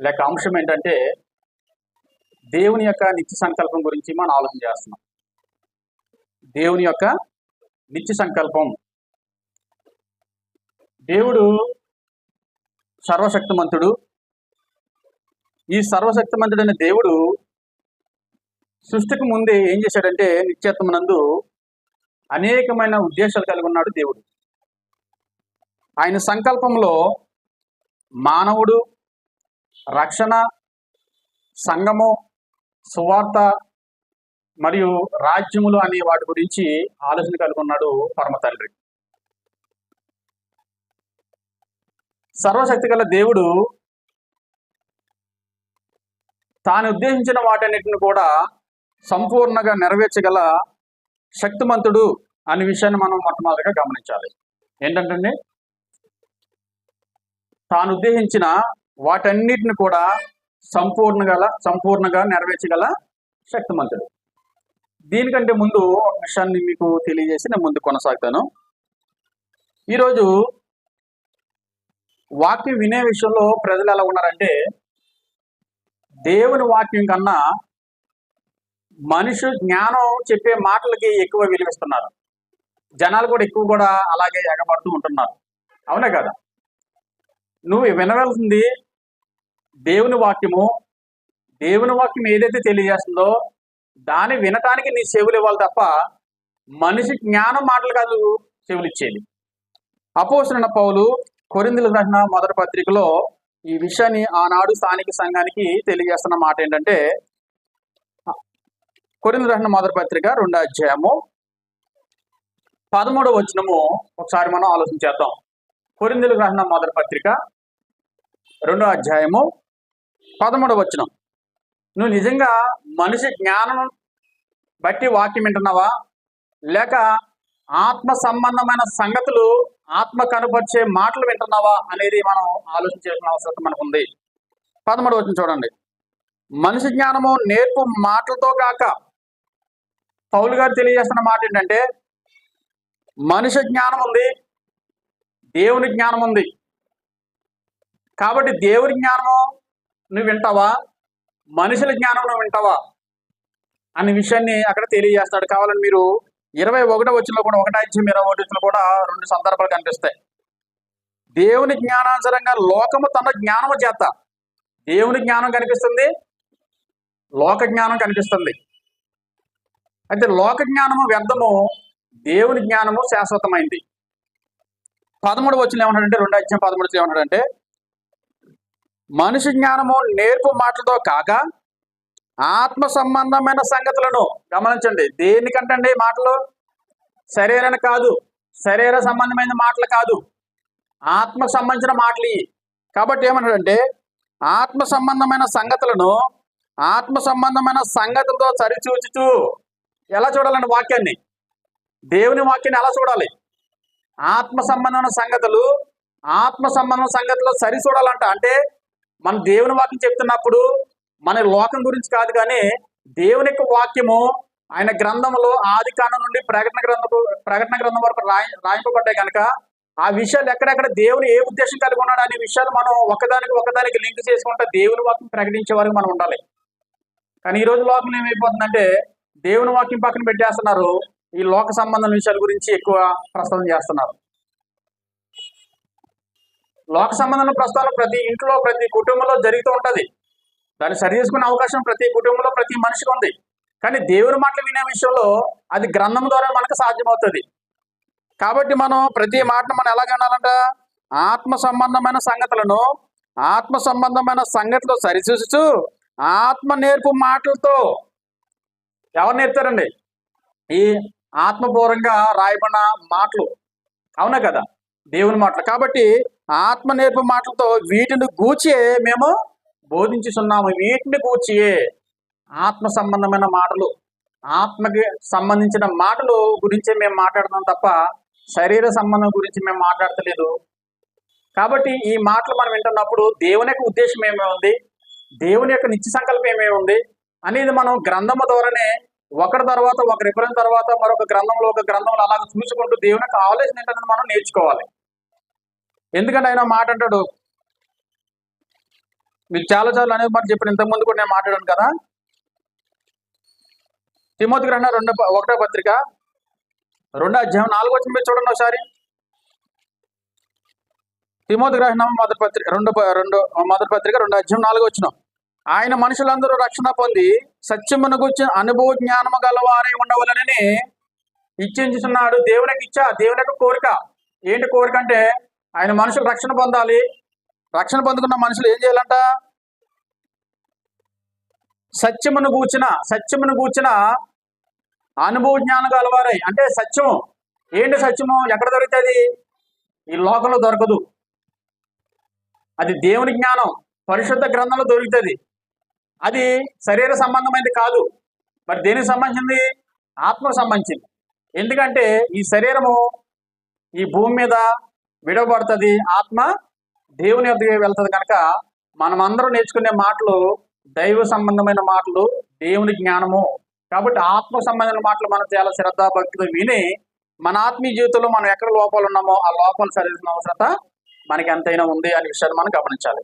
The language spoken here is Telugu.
లేక అంశం ఏంటంటే దేవుని యొక్క నిత్య సంకల్పం గురించి మనం ఆలోచన చేస్తున్నాం. దేవుని యొక్క నిత్య సంకల్పం. దేవుడు సర్వశక్తిమంతుడు. ఈ సర్వశక్తిమంతుడైన దేవుడు సృష్టికి ముందే ఏం చేశాడంటే నిత్యత్వమునందు అనేకమైన ఉద్దేశాలు కలిగి ఉన్నాడు దేవుడు. ఆయన సంకల్పంలో మానవుడు రక్షణ సంఘము సువార్త మరియు రాజ్యములు అనే వాటి గురించి ఆలోచన కలుగున్నాడు పరమ తండ్రి. సర్వశక్తి గల దేవుడు తాను ఉద్దేశించిన వాటన్నిటిని కూడా సంపూర్ణంగా నెరవేర్చగల శక్తిమంతుడు అనే విషయాన్ని మనం మొట్టమొదటిగా గమనించాలి. ఏంటంటే తాను ఉద్దేశించిన వాటన్నిటిని కూడా సంపూర్ణగల సంపూర్ణంగా నెరవేర్చగల శక్తిమంతుడు. దీనికంటే ముందు ఒక విషయాన్ని మీకు తెలియజేసి నేను ముందు కొనసాగుతాను. ఈరోజు వాక్యం వినే విషయంలో ప్రజలు ఎలా ఉన్నారంటే దేవుని వాక్యం కన్నా మనిషి జ్ఞానం చెప్పే మాటలకి ఎక్కువ విలువిస్తున్నారు. జనాలు కూడా ఎక్కువ కూడా అలాగే ఎగబడుతూ ఉంటున్నారు. అవునే కదా? నువ్వు వినవలసింది దేవుని వాక్యము దేవుని వాక్యం ఏదైతే తెలియజేస్తుందో దాన్ని వినటానికి నీ చెవులు ఇవ్వాలి తప్ప మనిషి జ్ఞానం మాటలు కాదు చెవులు ఇచ్చేది. అపోసిన పౌలు కొరిందుల రాసిన మొదటి పత్రికలో ఈ విషయాన్ని ఆనాడు స్థానిక సంఘానికి తెలియజేస్తున్న మాట ఏంటంటే కొరిందు రాసిన మొదటి పత్రిక రెండో అధ్యాయము పదమూడవ వచనము ఒకసారి మనం ఆలోచించేద్దాం కొరిందుల గ్రహణ మొదటి పత్రిక రెండో అధ్యాయము పదమూడవ వచ్చిన నువ్వు నిజంగా మనిషి జ్ఞానం బట్టి వాక్యం వింటున్నావా? లేక ఆత్మ సంబంధమైన సంగతులు ఆత్మ కనుపరిచే మాటలు వింటున్నావా అనేది మనం ఆలోచించాల్సిన అవసరం మనకు ఉంది పదమూడు వచ్చిన చూడండి. మనిషి జ్ఞానము నేర్పు మాటలతో కాక పౌలు గారు తెలియజేస్తున్న మాట ఏంటంటే మనిషి జ్ఞానం ఉంది దేవుని జ్ఞానం ఉంది. కాబట్టి దేవుని జ్ఞానము నువ్వు వింటావా? మనుషుల జ్ఞానం నువ్వు వింటావా? అనే విషయాన్ని అక్కడ తెలియజేస్తాడు. కావాలని మీరు ఇరవై ఒకటో వచ్చిలో కూడా ఒకటి అధ్యాయం ఇరవై ఒకటిలో కూడా రెండు సందర్భాలు కనిపిస్తాయి. దేవుని జ్ఞానానుసరంగా లోకము తన జ్ఞానము చేత. దేవుని జ్ఞానం కనిపిస్తుంది లోక జ్ఞానం కనిపిస్తుంది. అయితే లోక జ్ఞానము వ్యర్థము దేవుని జ్ఞానము శాశ్వతమైంది. పదమూడు వచ్చిన ఏమంటాడంటే రెండు అధ్యాయం పదమూడు ఏమంటాడంటే మనిషి జ్ఞానము నేర్పు మాటలతో కాక ఆత్మ సంబంధమైన సంగతులను గమనించండి. దేనికంటే అండి మాటలు? శరీరాన్ని కాదు. శరీర సంబంధమైన మాటలు కాదు. ఆత్మకు సంబంధించిన మాటలు కాబట్టి ఏమంటాడంటే ఆత్మ సంబంధమైన సంగతులను ఆత్మ సంబంధమైన సంగతులతో సరిచూచుచు ఎలా చూడాలండి వాక్యాన్ని? దేవుని వాక్యాన్ని ఎలా చూడాలి? ఆత్మ సంబంధమైన సంగతులు ఆత్మ సంబంధమైన సంగతులు సరి చూడాలంట. అంటే మన దేవుని వాక్యం చెప్తున్నప్పుడు మన లోకం గురించి కాదు కానీ దేవుని యొక్క వాక్యము ఆయన గ్రంథంలో ఆది నుండి ప్రకటన గ్రంథం ప్రకటన గ్రంథం వరకు రాయి రాయింపబడ్డాయి కనుక ఆ విషయాలు ఎక్కడెక్కడ దేవుని ఏ ఉద్దేశం కలిగి ఉన్నాడు అనే విషయాలు మనం ఒకదానికి ఒకదానికి లింక్ చేసుకుంటే దేవుని వాక్యం ప్రకటించే వరకు మనం ఉండాలి. కానీ ఈ రోజు లోకం ఏమైపోతుందంటే దేవుని వాక్యం పక్కన పెట్టేస్తున్నారు. ఈ లోక సంబంధం విషయాల గురించి ఎక్కువ ప్రస్తావన చేస్తున్నారు. లోక సంబంధం ప్రస్తావన ప్రతి ఇంట్లో ప్రతి కుటుంబంలో జరుగుతూ ఉంటుంది. దాన్ని సరి చేసుకునే అవకాశం ప్రతి కుటుంబంలో ప్రతి మనిషికి ఉంది. కానీ దేవుని మాటలు వినే విషయంలో అది గ్రంథం ద్వారా మనకు సాధ్యమవుతుంది. కాబట్టి మనం ప్రతి మాటను మనం ఎలా వినాలంట? ఆత్మ సంబంధమైన సంగతులను ఆత్మ సంబంధమైన సంగతులు సరిచూచుచు ఆత్మ నేర్పు మాటలతో ఎవరు నేర్పుతారండి? ఈ ఆత్మపూర్వంగా రాయబడిన మాటలు. అవునా కదా? దేవుని మాటలు. కాబట్టి ఆత్మ నేర్పు మాటలతో వీటిని గూచే మేము బోధించుతున్నాము వీటిని గూచియే ఆత్మ సంబంధమైన మాటలు ఆత్మకి సంబంధించిన మాటలు గురించి మేము మాట్లాడుతున్నాం తప్ప శరీర సంబంధం గురించి మేము మాట్లాడతలేదు. కాబట్టి ఈ మాటలు మనం వింటున్నప్పుడు దేవుని యొక్క ఉద్దేశం ఏమే ఉంది? దేవుని యొక్క నిత్య సంకల్పం ఏమేమి ఉంది? అనేది మనం గ్రంథము ద్వారానే ఒకరి తర్వాత ఒక రిఫరెన్స్ తర్వాత మరొక గ్రంథంలో ఒక గ్రంథంలో అలాగ చూసుకుంటూ దేవుని యొక్క ఆలోచన ఏంటనేది మనం నేర్చుకోవాలి. ఎందుకంటే ఆయన మాట అంటాడు మీకు చాలా చాలా అనేది మాట చెప్పిన ఇంతకుముందు కూడా నేను మాట్లాడాను కదా. తిమోతి గ్రహణ రెండు ఒకటో పత్రిక. రెండో అధ్యాయం నాలుగో వచ్చిన మీరు చూడండి ఒకసారి. తిమోతి గ్రహణం మొదటి పత్రిక రెండు రెండు మొదటి పత్రిక రెండు అధ్యాయం నాలుగో వచ్చిన. ఆయన మనుషులందరూ రక్షణ పొంది సత్యమును గురించి అనుభవ జ్ఞానము గలవారై ఉండవలనని ఇచ్చించుతున్నాడు దేవునికి ఇచ్చా దేవునికి కోరిక. ఏంటి కోరిక అంటే ఆయన మనుషులు రక్షణ పొందాలి. రక్షణ పొందుకున్న మనుషులు ఏం చేయాలంట? సత్యమును కూర్చిన సత్యమును కూర్చిన అనుభవ జ్ఞానం అలవారై. అంటే సత్యము ఏంటి సత్యము? ఎక్కడ దొరుకుతుంది? ఈ లోకంలో దొరకదు. అది దేవుని జ్ఞానం. పరిశుద్ధ గ్రంథంలో దొరుకుతుంది. అది శరీర సంబంధమైనది కాదు. మరి దేనికి సంబంధించింది? ఆత్మకు సంబంధించింది. ఎందుకంటే ఈ శరీరము ఈ భూమి మీద విడవబడుతుంది. ఆత్మ దేవుని యొద్దకు వెళ్తుంది కనుక మనమందరం నేర్చుకునే మాటలు దైవ సంబంధమైన మాటలు దేవుని జ్ఞానము. కాబట్టి ఆత్మ సంబంధమైన మాటలు మనం చాలా శ్రద్ధ భక్తితో విని మన ఆత్మీయ జీవితంలో మనం ఎక్కడ లోపాలు ఉన్నామో ఆ లోపాలు సరిదిన అవసరత మనకి ఎంతైనా ఉంది అనే విషయాన్ని మనం గమనించాలి.